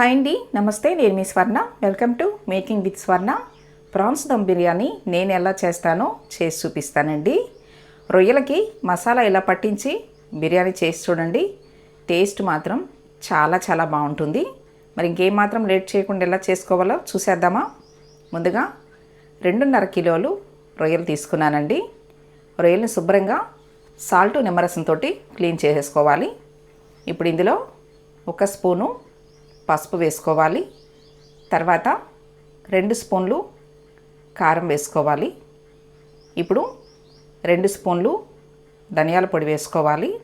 Hi అండి నమస్తే నేను మీ Swarna. Welcome to making with Swarna prawns dum biryani నేను ఎలా చేస్తానో చేసి చూపిస్తానండి. రొయ్యలకి మసాలా ఎలా పట్టించి బిర్యానీ చేసి చూడండి. టేస్ట్ మాత్రం చాలా చాలా బాగుంటుంది. మరి ఇంకేం మాత్రం లేట్ చేయకుండా ఎలా చేసుకోవాలో చూసేద్దామా? ముందుగా రెండున్నర కిలోలు రొయ్యలు తీసుకున్నానండి. రొయ్యల్ని శుభ్రంగా సాల్ట్ నిమ్మరసంతో క్లీన్ చేసేసుకోవాలి. ఇప్పుడు ఇందులో ఒక స్పూను పసుపు వేసుకోవాలి. తర్వాత రెండు స్పూన్లు కారం వేసుకోవాలి. ఇప్పుడు రెండు స్పూన్లు ధనియాల పొడి వేసుకోవాలి.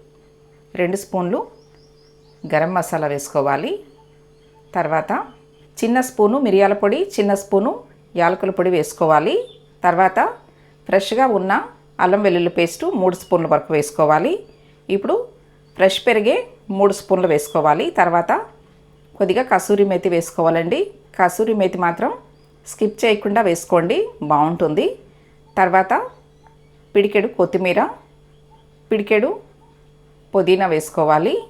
రెండు స్పూన్లు గరం మసాలా వేసుకోవాలి. తర్వాత చిన్న స్పూను మిరియాల పొడి చిన్న స్పూను యాలకుల పొడి వేసుకోవాలి. తర్వాత ఫ్రెష్గా ఉన్న అల్లం వెల్లుల్లి పేస్టు మూడు స్పూన్ల వరకు వేసుకోవాలి. ఇప్పుడు ఫ్రెష్ పెరిగే మూడు స్పూన్లు వేసుకోవాలి. తర్వాత కొద్దిగా కసూరి మేతి వేసుకోవాలండి. కసూరి మేతి మాత్రం స్కిప్ చేయకుండా వేసుకోండి. బాగుంటుంది. తర్వాత పిడికెడు కొత్తిమీర పిడికెడు పుదీనా వేసుకోవాలి.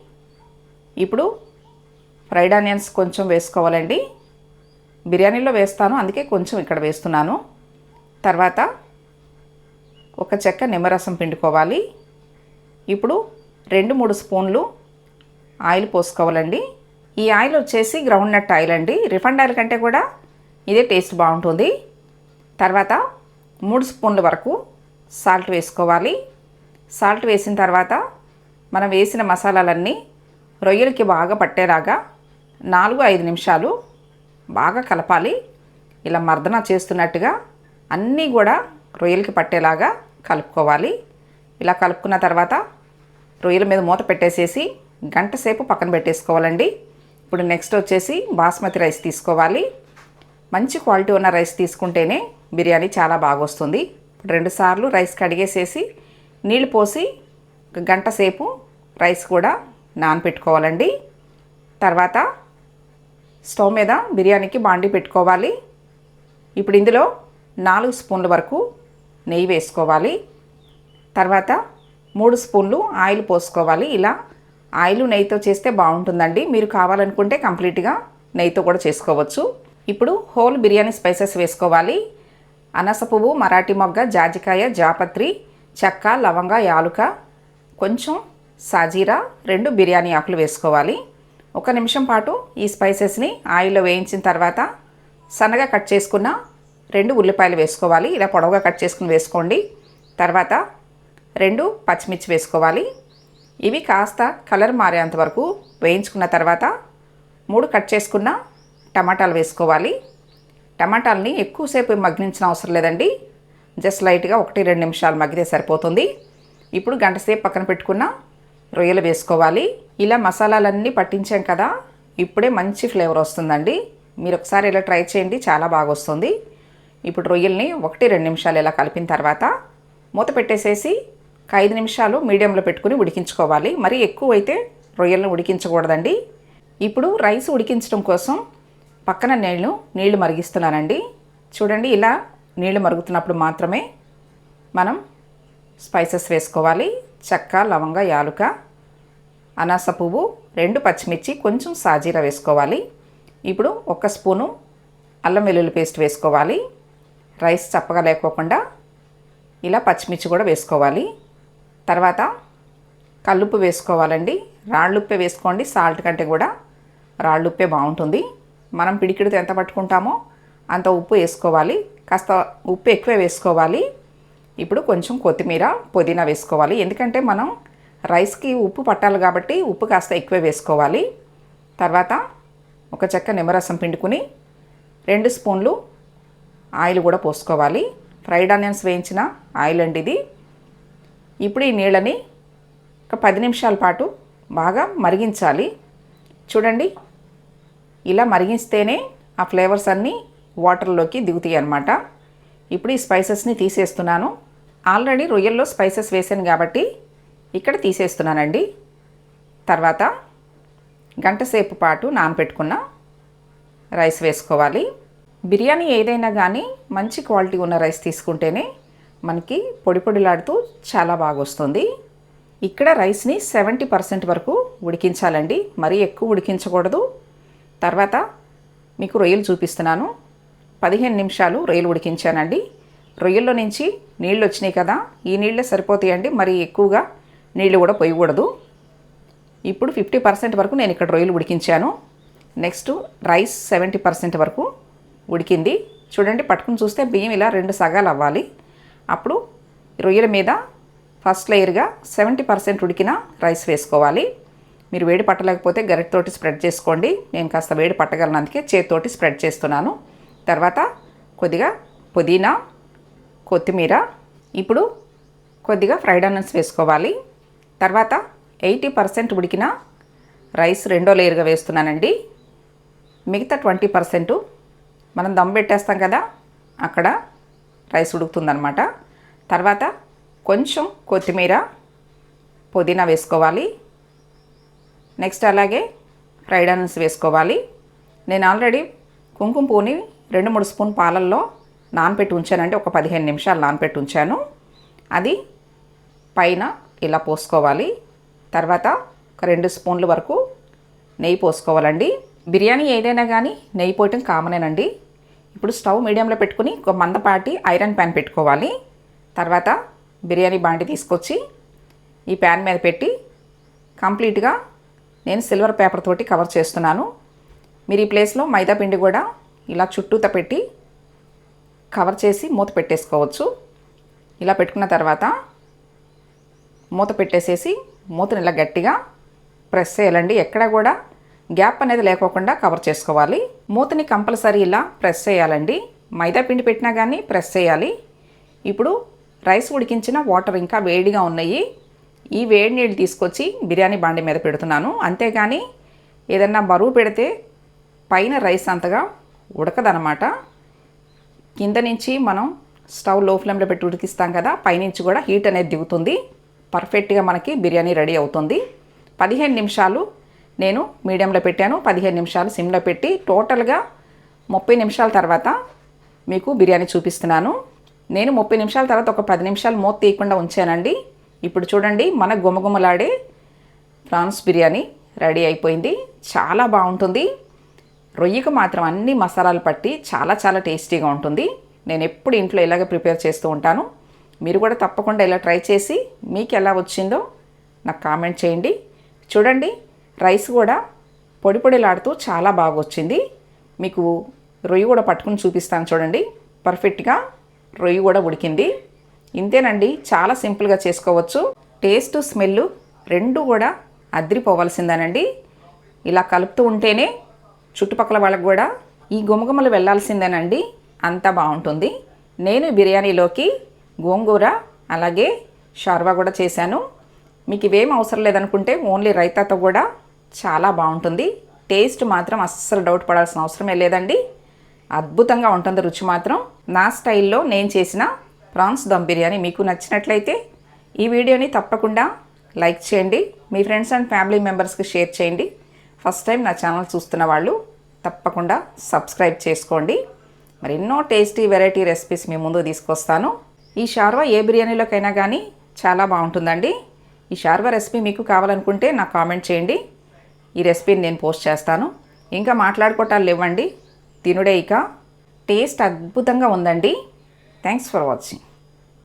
ఇప్పుడు ఫ్రైడ్ ఆనియన్స్ కొంచెం వేసుకోవాలండి. బిర్యానీలో వేస్తాను అందుకే కొంచెం ఇక్కడ వేస్తున్నాను. తర్వాత ఒక చెక్క నిమ్మరసం పిండుకోవాలి. ఇప్పుడు రెండు మూడు స్పూన్లు ఆయిల్ పోసుకోవాలండి. ఈ ఆయిల్ వచ్చేసి గ్రౌండ్ నట్ ఆయిల్ అండి. రిఫండ్ ఆయిల్ కంటే కూడా ఇదే టేస్ట్ బాగుంటుంది. తర్వాత మూడు స్పూన్ల వరకు సాల్ట్ వేసుకోవాలి. సాల్ట్ వేసిన తర్వాత మనం వేసిన మసాలాలన్నీ రొయ్యలకి బాగా పట్టేలాగా నాలుగు ఐదు నిమిషాలు బాగా కలపాలి. ఇలా మర్దన చేస్తున్నట్టుగా అన్నీ కూడా రొయ్యలకి పట్టేలాగా కలుపుకోవాలి. ఇలా కలుపుకున్న తర్వాత రొయ్యల మీద మూత పెట్టేసేసి గంట సేపు పక్కన పెట్టేసుకోవాలండి. ఇప్పుడు నెక్స్ట్ వచ్చేసి బాస్మతి రైస్ తీసుకోవాలి. మంచి క్వాలిటీ ఉన్న రైస్ తీసుకుంటేనే బిర్యానీ చాలా బాగా వస్తుంది ఇప్పుడు రెండు సార్లు రైస్ కడిగేసేసి నీళ్ళు పోసి గంట సేపు రైస్ కూడా నానపెట్టుకోవాలండి. తర్వాత స్టవ్ మీద బిర్యానీకి బాండి పెట్టుకోవాలి. ఇప్పుడు ఇందులో నాలుగు స్పూన్ల వరకు నెయ్యి వేసుకోవాలి. తర్వాత మూడు స్పూన్లు ఆయిల్ పోసుకోవాలి. ఇలా ఆయిల్ నెయ్యితో చేస్తే బాగుంటుందండి. మీరు కావాలనుకుంటే కంప్లీట్గా నెయ్యితో కూడా చేసుకోవచ్చు. ఇప్పుడు హోల్ బిర్యానీ స్పైసెస్ వేసుకోవాలి. అనస పువ్వు మరాఠీ మొగ్గ జాజికాయ జాపత్రి చెక్క లవంగ యాలుక కొంచెం సాజీరా రెండు బిర్యానీ ఆకులు వేసుకోవాలి. ఒక నిమిషం పాటు ఈ స్పైసెస్ని ఆయిల్లో వేయించిన తర్వాత సన్నగా కట్ చేసుకున్న రెండు ఉల్లిపాయలు వేసుకోవాలి. ఇలా పొడవుగా కట్ చేసుకుని వేసుకోండి. తర్వాత రెండు పచ్చిమిర్చి వేసుకోవాలి. ఇవి కాస్త కలర్ మారేంత వరకు వేయించుకున్న తర్వాత మూడు కట్ చేసుకున్న టమాటాలు వేసుకోవాలి. టమాటాలని ఎక్కువసేపు మగ్గించిన అవసరం లేదండి. జస్ట్ లైట్గా ఒకటి రెండు నిమిషాలు మగ్గితే సరిపోతుంది. ఇప్పుడు గంట సేపు పక్కన పెట్టుకున్న రొయ్యలు వేసుకోవాలి. ఇలా మసాలాలన్నీ పట్టించాం కదా ఇప్పుడే మంచి ఫ్లేవర్ వస్తుందండి. మీరు ఒకసారి ఇలా ట్రై చేయండి చాలా బాగా వస్తుంది. ఇప్పుడు రొయ్యల్ని ఒకటి రెండు నిమిషాలు ఇలా కలిపిన తర్వాత మూత పెట్టేసేసి ఐదు నిమిషాలు మీడియంలో పెట్టుకుని ఉడికించుకోవాలి. మరి ఎక్కువ అయితే రొయ్యలను ఉడికించకూడదండి. ఇప్పుడు రైస్ ఉడికించడం కోసం పక్కన నేను నీళ్ళు మరిగిస్తున్నానండి. చూడండి ఇలా నీళ్ళు మరుగుతున్నప్పుడు మాత్రమే మనం స్పైసెస్ వేసుకోవాలి. చెక్క లవంగ యాలుక అనాస పువ్వు రెండు పచ్చిమిర్చి కొంచెం సాజీరా వేసుకోవాలి. ఇప్పుడు ఒక స్పూను అల్లం వెల్లుల్లి పేస్ట్ వేసుకోవాలి. రైస్ చప్పగా లేకోకుండా ఇలా పచ్చిమిర్చి కూడా వేసుకోవాలి. తర్వాత కల్లుప్పు వేసుకోవాలండి. రాళ్ళుప్పే వేసుకోండి. సాల్ట్ కంటే కూడా రాళ్ళుప్పే బాగుంటుంది. మనం పిడికిడితో ఎంత పట్టుకుంటామో అంత ఉప్పు వేసుకోవాలి. కాస్త ఉప్పు ఎక్కువ వేసుకోవాలి. ఇప్పుడు కొంచెం కొత్తిమీర పుదీనా వేసుకోవాలి. ఎందుకంటే మనం రైస్కి ఉప్పు పట్టాలి కాబట్టి ఉప్పు కాస్త ఎక్కువ వేసుకోవాలి. తర్వాత ఒక చెక్క నిమ్మరసం పిండుకుని రెండు స్పూన్లు ఆయిల్ కూడా పోసుకోవాలి. ఫ్రైడ్ ఆనియన్స్ వేయించిన ఆయిల్ అండి ఇది. ఇప్పుడు ఈ నీళ్ళని ఒక పది నిమిషాల పాటు బాగా మరిగించాలి. చూడండి ఇలా మరిగిస్తేనే ఆ ఫ్లేవర్స్ అన్నీ వాటర్లోకి దిగుతాయి అన్నమాట. ఇప్పుడు ఈ స్పైసెస్ని తీసేస్తున్నాను. ఆల్రెడీ రొయ్యల్లో స్పైసెస్ వేసాను కాబట్టి ఇక్కడ తీసేస్తున్నానండి. తర్వాత గంట సేపు పాటు నానపెట్టుకున్న రైస్ వేసుకోవాలి. బిర్యానీ ఏదైనా కానీ మంచి క్వాలిటీ ఉన్న రైస్ తీసుకుంటేనే మనకి పొడి పొడిలాడుతూ చాలా బాగా వస్తుంది ఇక్కడ రైస్ని సెవెంటీ పర్సెంట్ వరకు ఉడికించాలండి. మరీ ఎక్కువ ఉడికించకూడదు. తర్వాత మీకు రొయ్యలు చూపిస్తున్నాను. పదిహేను నిమిషాలు రొయ్యలు ఉడికించానండి. రొయ్యల్లో నుంచి నీళ్ళు వచ్చినాయి కదా ఈ నీళ్ళే సరిపోతాయండి మరి ఎక్కువగా నీళ్ళు కూడా పోయకూడదు. ఇప్పుడు ఫిఫ్టీ పర్సెంట్ వరకు నేను ఇక్కడ రొయ్యలు ఉడికించాను. నెక్స్ట్ రైస్ సెవెంటీ పర్సెంట్ వరకు ఉడికింది. చూడండి పట్టుకుని చూస్తే బియ్యం ఇలా రెండు సగాలు అవ్వాలి. అప్పుడు రొయ్యల మీద ఫస్ట్ లేయర్గా సెవెంటీ పర్సెంట్ ఉడికిన రైస్ వేసుకోవాలి. మీరు వేడి పట్టలేకపోతే గరిటతోటి స్ప్రెడ్ చేసుకోండి. నేను కాస్త వేడి పట్టగలను అందుకే చేతితోటి స్ప్రెడ్ చేస్తున్నాను. తర్వాత కొద్దిగా పుదీనా కొత్తిమీర ఇప్పుడు కొద్దిగా ఫ్రైడ్ ఆనియన్స్ వేసుకోవాలి. తర్వాత ఎయిటీ పర్సెంట్ ఉడికిన రైస్ రెండో లేయర్గా వేస్తున్నానండి. మిగతా ట్వంటీ పర్సెంట్ మనం దమ్ పెట్టేస్తాం కదా అక్కడ రైస్ ఉడుకుతుందనమాట తర్వాత కొంచెం కొత్తిమీర పుదీనా వేసుకోవాలి. నెక్స్ట్ అలాగే ఫ్రైడ్ ఆనియన్స్ వేసుకోవాలి. నేను ఆల్రెడీ కుంకుమ పువ్వుని రెండు మూడు స్పూన్ పాలల్లో నానపెట్టి ఉంచానంటే ఒక పదిహేను నిమిషాలు నానపెట్టి ఉంచాను. అది పైన ఇలా పోసుకోవాలి. తర్వాత ఒక రెండు స్పూన్ల వరకు నెయ్యి పోసుకోవాలండి. బిర్యానీ ఏదైనా కానీ నెయ్యి పోయటం కామనేనండి. ఇప్పుడు స్టవ్ మీడియంలో పెట్టుకుని ఒక మందపాటి ఐరన్ ప్యాన్ పెట్టుకోవాలి. తర్వాత బిర్యానీ బాండి తీసుకొచ్చి ఈ ప్యాన్ మీద పెట్టి కంప్లీట్గా నేను సిల్వర్ పేపర్ తోటి కవర్ చేస్తున్నాను. మీరు ఈ ప్లేస్లో మైదా పిండి కూడా ఇలా చుట్టూత పెట్టి కవర్ చేసి మూత పెట్టేసుకోవచ్చు. ఇలా పెట్టుకున్న తర్వాత మూత పెట్టేసేసి మూతని ఇలా గట్టిగా ప్రెస్ చేయాలండి. ఎక్కడ కూడా గ్యాప్ అనేది లేకోకుండా కవర్ చేసుకోవాలి. మూతని కంపల్సరీ ఇలా ప్రెస్ చేయాలండి. మైదా పిండి పెట్టినా కానీ ప్రెస్ చేయాలి. ఇప్పుడు రైస్ ఉడికించిన వాటర్ ఇంకా వేడిగా ఉన్నాయి. ఈ వేడి నీళ్ళు తీసుకొచ్చి బిర్యానీ బాండి మీద పెడుతున్నాను. అంతేగాని ఏదన్నా బరువు పెడితే పైన రైస్ అంతగా ఉడకదనమాట కింద నుంచి మనం స్టవ్లో ఫ్లేమ్లో పెట్టి ఉడికిస్తాం కదా పైనుంచి కూడా హీట్ అనేది దిగుతుంది. పర్ఫెక్ట్గా మనకి బిర్యానీ రెడీ అవుతుంది. పదిహేను నిమిషాలు నేను మీడియంలో పెట్టాను పదిహేను నిమిషాలు సిమ్లో పెట్టి టోటల్గా ముప్పై నిమిషాల తర్వాత మీకు బిర్యానీ చూపిస్తున్నాను. నేను ముప్పై నిమిషాల తర్వాత ఒక పది నిమిషాలు మూత తీయకుండా ఉంచానండి. ఇప్పుడు చూడండి మన గుమగుమలాడే ప్రాన్స్ బిర్యానీ రెడీ అయిపోయింది. చాలా బాగుంటుంది. రొయ్యకు మాత్రం అన్ని మసాలాలు పట్టి చాలా చాలా టేస్టీగా ఉంటుంది. నేను ఎప్పుడు ఇంట్లో ఇలాగ ప్రిపేర్ చేస్తూ ఉంటాను. మీరు కూడా తప్పకుండా ఇలా ట్రై చేసి మీకు ఎలా వచ్చిందో నాకు కామెంట్ చేయండి. చూడండి రైస్ కూడా పొడి పొడిలాడుతూ చాలా బాగా వచ్చింది మీకు రొయ్యి కూడా పట్టుకుని చూపిస్తాను చూడండి. పర్ఫెక్ట్గా రొయ్యి కూడా ఉడికింది. ఇంతేనండి చాలా సింపుల్గా చేసుకోవచ్చు. టేస్ట్ స్మెల్ రెండు కూడా అద్రిపోవాల్సిందేనండి. ఇలా కలుపుతూ ఉంటేనే చుట్టుపక్కల వాళ్ళకు కూడా ఈ గుమగుమలు వెళ్ళాల్సిందేనండి అంత బాగుంటుంది. నేను బిర్యానీలోకి గోంగూర అలాగే షార్వా కూడా చేశాను. మీకు ఇవేం అవసరం లేదనుకుంటే ఓన్లీ రైతాతో కూడా చాలా బాగుంటుంది. టేస్ట్ మాత్రం అస్సలు డౌట్ పడాల్సిన అవసరమే లేదండి. అద్భుతంగా ఉంటుంది రుచి మాత్రం. నా స్టైల్లో నేను చేసిన ప్రాన్స్ దమ్ బిర్యానీ మీకు నచ్చినట్లయితే ఈ వీడియోని తప్పకుండా లైక్ చేయండి. మీ ఫ్రెండ్స్ అండ్ ఫ్యామిలీ మెంబర్స్కి షేర్ చేయండి. ఫస్ట్ టైం నా ఛానల్ చూస్తున్న వాళ్ళు తప్పకుండా సబ్స్క్రైబ్ చేసుకోండి. మరి ఎన్నో టేస్టీ వెరైటీ రెసిపీస్ మీ ముందు తీసుకొస్తాను. ఈ షార్వా ఏ బిర్యానీలోకైనా కానీ చాలా బాగుంటుందండి. ఈ షార్వా రెసిపీ మీకు కావాలనుకుంటే నాకు కామెంట్ చేయండి. ఈ రెసిపీని నేను పోస్ట్ చేస్తాను. ఇంకా మాట్లాడుకోవటాలు లేవండి. తినుడే ఇక. టేస్ట్ అద్భుతంగా ఉందండి. Thanks for watching